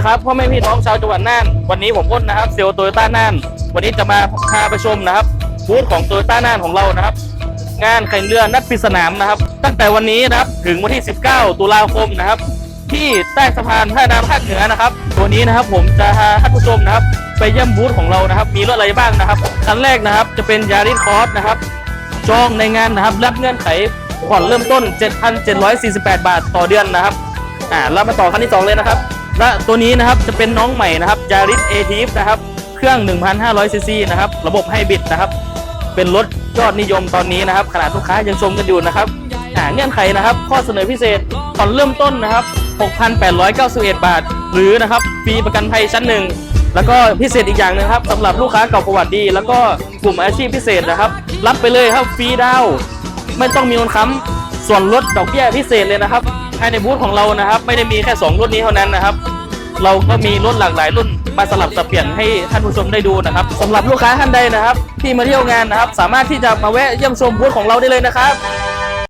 ดีครับพ่อแม่พี่น้องชาวจังหวัดน่านวันนี้ผมอ้นนะครับเซลล์โตโยต้าน่าน วันนี้จะมาพาไปชมนะครับบูธของโตโยต้าน่านของเรานะครับ งานแข่งเรือนัดปิดสนามนะครับ ตั้งแต่วันนี้นะครับถึงวันที่ 19 ตุลาคมนะครับ ที่ใต้สะพานท่าน้ำภาคเหนือนะครับตัวนี้นะครับผมจะพาท่านผู้ชมนะครับ ไปเยี่ยมบูธของเรานะครับ มีรถอะไรบ้างนะครับคันแรกนะครับจะเป็นยาริสคอร์สนะครับจองในงานนะครับรับเงื่อนไขผ่อนเริ่มต้น 7,748 บาทต่อเดือนนะครับอ่าเรามาต่อคันที่ 2 เลยนะครับ และตัวนี้นะครับจะเป็นน้องใหม่นะครับยาริสเอทีฟนะครับ เครื่อง 1,500ซีซีนะครับ ระบบไฮบริดนะครับ เป็นรถยอดนิยมตอนนี้นะครับ ขนาดลูกค้ายังชมกันอยู่นะครับอ่าเงื่อนไขนะครับ ข้อเสนอพิเศษผ่อนเริ่มต้นนะครับ 6,891 บาท หรือนะครับฟรีประกันภัยชั้นหนึ่งแล้วก็พิเศษอีกอย่างหนึงครับสำหรับลูกค้าเก่าประวัติดี แล้วก็กลุ่มอาชีพพิเศษนะครับ รับไปเลยครับฟรีดาว ไม่ต้องมีคนค้ำส่วนลดดอกเบี้ยพิเศษเลยนะครับภายในบูธของเรานะครับ ไม่ได้มีแค่ 2 รุ่นนี้เท่านั้นนะครับ เราก็มีรุ่นหลากหลายรุ่นมาสลับสับเปลี่ยนให้ท่านผู้ชมได้ดูนะครับสำหรับลูกค้าท่านใดนะครับ ที่มาเที่ยวงานนะครับ สามารถที่จะมาแวะเยี่ยมชมบูธของเราได้เลยนะครับ